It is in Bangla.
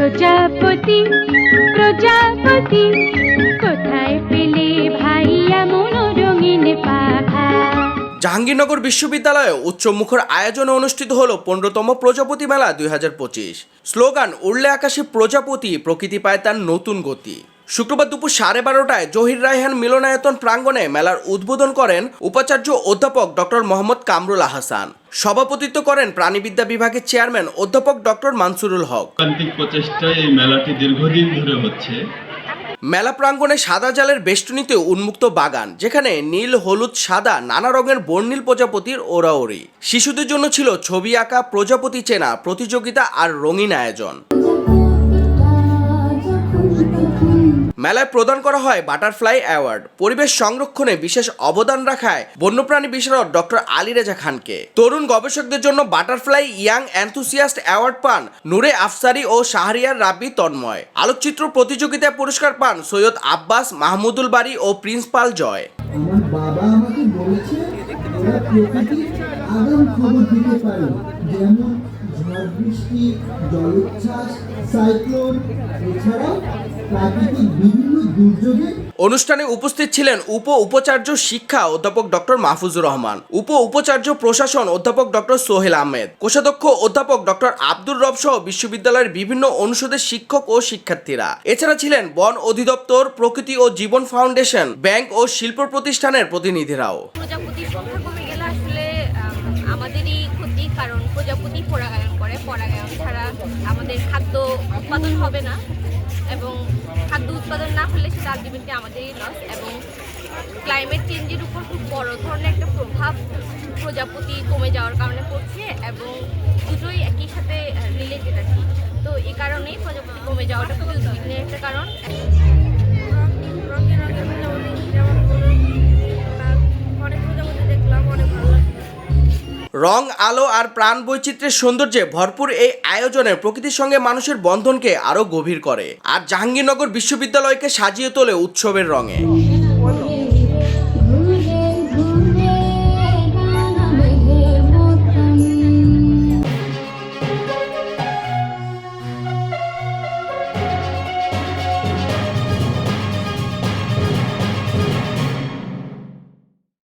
প্রজাপতি প্রজাপতি, কোথায় পেলে পাখা? জাহাঙ্গীরনগর বিশ্ববিদ্যালয়ে উচ্চমুখর আয়োজনে অনুষ্ঠিত হলো পনেরোতম প্রজাপতি মেলা দুই হাজার পঁচিশ। স্লোগান, উড়লে আকাশে প্রজাপতি, প্রকৃতি পায় তার নতুন গতি। শুক্রবার দুপুর সাড়ে বারোটায় জহির রায়হান মিলনায়তন প্রাঙ্গণে মেলার উদ্বোধন করেন উপাচার্য অধ্যাপক ডক্টর মোহাম্মদ কামরুল আহসান। সভাপতিত্ব করেন প্রাণীবিদ্যা বিভাগের চেয়ারম্যান অধ্যাপক ডক্টর মানসুরুল হক। প্রচেষ্টায় এই মেলাটি দীর্ঘদিন ধরে হচ্ছে। মেলা প্রাঙ্গণে সাদা জালের বেষ্টনীতে উন্মুক্ত বাগান যেখানে নীল হলুদ সাদা নানা রঙের বর্ণিল প্রজাপতির ওরাওরি শিশুদের জন্য ছিল ছবি আঁকা প্রজাপতি চেনা প্রতিযোগিতা আর রঙিন আয়োজন। মেলায় প্রদান করা হয় বাটারফ্লাই অ্যাওয়ার্ড। পরিবেশ সংরক্ষণে বিশেষ অবদান রাখায় বন্যপ্রাণী বিশারদ ডক্টর আলী রেজা খানকে। তরুণ গবেষকদের জন্য বাটারফ্লাই ইয়াং অ্যান্থুসিয়াস্ট অ্যাওয়ার্ড পান নূরে আফসারি ও শাহরিয়ার রাব্বি তন্ময়। আলোকচিত্র প্রতিযোগিতায় পুরস্কার পান সৈয়দ আব্বাস, মাহমুদুল বাড়ি ও প্রিন্সপাল জয়। আমার বাবা আমাকে বলেছে বৃষ্টি জলোচ্ছ্বাস সাইক্লোন এছাড়াও প্রাকৃতিক বিভিন্ন দুর্যোগে অনুষ্ঠানে উপস্থিত ছিলেন উপ উপাচার্য শিক্ষা অধ্যাপক ডক্টর মাহফুজুর রহমান উপ উপাচার্য প্রশাসন অধ্যাপক ডক্টর সোহেল আহমেদ কোষাধ্যক্ষ অধ্যাপক ডক্টর আব্দুর রব সহ বিশ্ববিদ্যালয়ের বিভিন্ন অনুষদের শিক্ষক ও শিক্ষার্থীরা। এছাড়া ছিলেন বন অধিদপ্তর প্রকৃতি ও জীবন ফাউন্ডেশন ব্যাংক ও শিল্প প্রতিষ্ঠানের প্রতিনিধিরাও। প্রজাপতির সংখ্যা কমে গেলে আসলে আমাদেরই ক্ষতি, কারণ প্রজাপতি পরাগায়ন করে। পরাগায়ন ছাড়া আমাদের খাদ্য উৎপাদন হবে না এবং খাদ্য উৎপাদন না হলে সেটা আলটিমেটলি আমাদেরই লস এবং ক্লাইমেট চেঞ্জের উপর খুব বড় ধরনের একটা প্রভাব প্রজাপতি কমে যাওয়ার কারণে পড়ছে এবং দুটোই একই সাথে রিলেটেড আর কি। তো এই কারণেই প্রজাপতি কমে যাওয়াটা খুবই একটা কারণ। রং, আলো আর প্রাণ বৈচিত্র্যের সৌন্দর্যে ভরপুর এই আয়োজনে প্রকৃতির সঙ্গে মানুষের বন্ধনকে আরও গভীর করে। আর জাহাঙ্গীরনগর বিশ্ববিদ্যালয়কে সাজিয়ে তোলে উৎসবের রঙে।